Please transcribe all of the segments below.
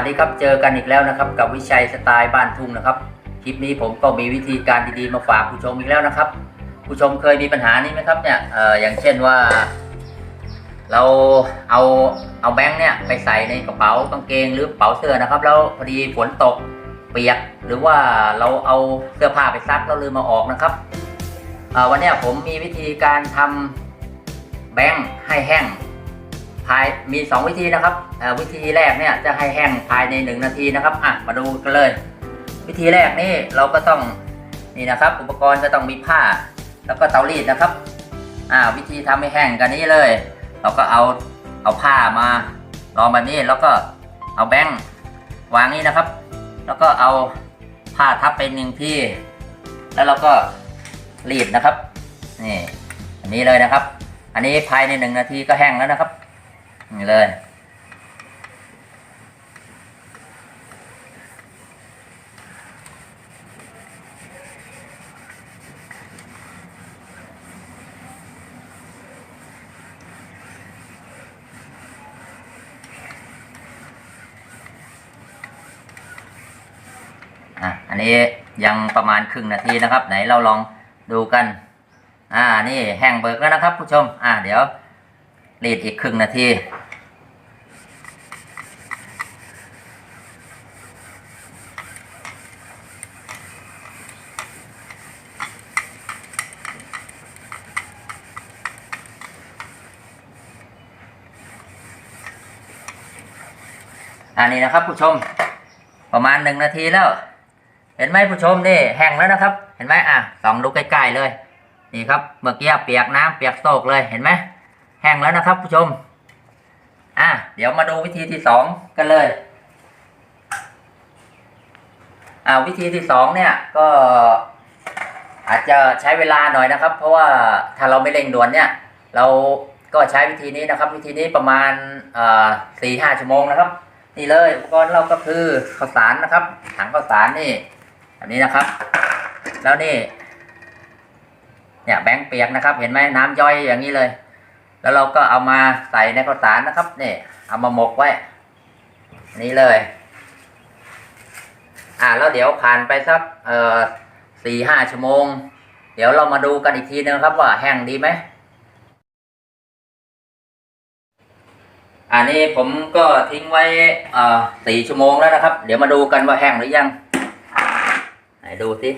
วัสดีครับเจอกันอีกแล้วนะครับกับวิชัยสไตล์บ้านทุ่งนะครับ คลิปนี้ผมก็มีวิธีการดีๆมาฝากผู้ชมอีกแล้วนะครับ ผู้ชมเคยมีปัญหานี้ไหมครับเนี่ยเอ่ออย่างเช่นว่า เราเอาเอาแบงค์เนี่ยไปใส่ในกระเป๋ากางเกงหรือกระเป๋าเสื้อนะครับ แล้วพอดีฝนตกเปียก หรือว่าเราเอาเสื้อผ้าไปซักแล้วลืมมาออกนะครับวันนี้ผมมีวิธีการทำแบงค์ให้แห้ง ภายมี 2 วิธีนะครับวิธีแรกเนี่ยจะให้แห้งภายใน 1 นาทีนะครับอะมาดูกันเลย วิธีแรกนี่เราก็ต้องนี่นะครับ อุปกรณ์จะต้องมีผ้า แล้วก็เตารีดนะครับอ่าวิธีทำให้แห้งกันนี้เลย เราก็เอาเอาผ้ามารองแบบนี้แล้วก็เอาแบงค์วางนี้นะครับ แล้วก็เอาผ้าทับไปหนึ่งที่ แล้วเราก็รีดนะครับนี่อันนี้เลยนะครับ อันนี้ภายในหนึ่งนาทีก็แห้งแล้วนะครับ นี่เลยอะอันนี้ยังประมาณครึ่งนาทีนะครับ ไหนเราลองดูกัน อ่า นี่แห้งเบิกแล้วนะครับ ผู้ชม อ่าเดี๋ยว รีดอีกครึ่งนาทีอันนี้นะครับผู้ชมประมาณหนึ่งนาทีแล้ว เห็นไหมผู้ชมนี่แห้งแล้วนะครับ เห็นไหมอะสองดูใกล้ๆเลย นี่ครับเมื่อกี้เปียกน้ำเปียกโซกเลยเห็นไหม แห้งแล้วนะครับผู้ชม อะเดี๋ยวมาดูวิธีที่สองกันเลย อ่าวิธีที่สองเนี่ยก็อาจจะใช้เวลาหน่อยนะครับ เพราะว่าถ้าเราไม่เร่งด่วนเนี่ย เราก็ใช้วิธีนี้นะครับ วิธีนี้ประมาณสี่ห้าชั่วโมงนะครับ นี่เลยอุปกรณ์เราก็คือข้าวสารนะครับ ถังข้าวสารนี่อันนี้นะครับ แล้วนี่ เนี่ยแบงค์เปียกนะครับ เห็นไหมน้ำย่อยอย่างนี้เลย แล้วเราก็เอามาใส่ในข้าวสารนะครับนี่เอามาหมกไว้ นี่เลย อ่าแล้วเดี๋ยวผ่านไปสักเอ่อสี่ห้าชั่วโมง เดี๋ยวเรามาดูกันอีกทีนึงครับว่าแห้งดีไหมอันนี้ผมก็ทิ้งไว้สี่ชั่วโมงแล้วนะครับ เดี๋ยวมาดูกันว่าแห้งหรือยังไหนดูสิ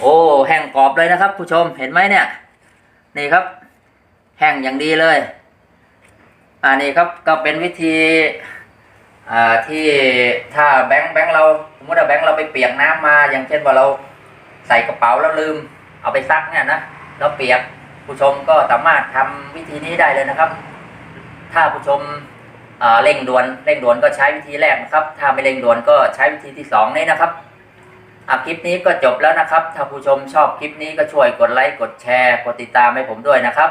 โอ้แห้งกรอบเลยนะครับ ผู้ชมเห็นไหมเนี่ย นี่ครับ แห้งอย่างดีเลย อันนี้ครับก็เป็นวิธีที่ถ้าแบงค์แบงค์เราสมมติว่าแบงค์เราไปเปียกน้ำมา อย่างเช่นว่าเราใส่กระเป๋าแล้วลืม เอาไปซักเนี่ยนะแล้วเปียกผู้ชมก็สามารถทำวิธีนี้ได้เลยนะครับ ถ้าผู้ชมเร่งด่วนเร่งด่วนก็ใช้วิธีแรกนะครับ ถ้าไม่เร่งด่วนก็ใช้วิธีที่สองนี้นะครับอะคลิปนี้ก็จบแล้วนะครับ ถ้าผู้ชมชอบคลิปนี้ก็ช่วยกดไลค์กดแชร์ กดติดตามให้ผมด้วยนะครับ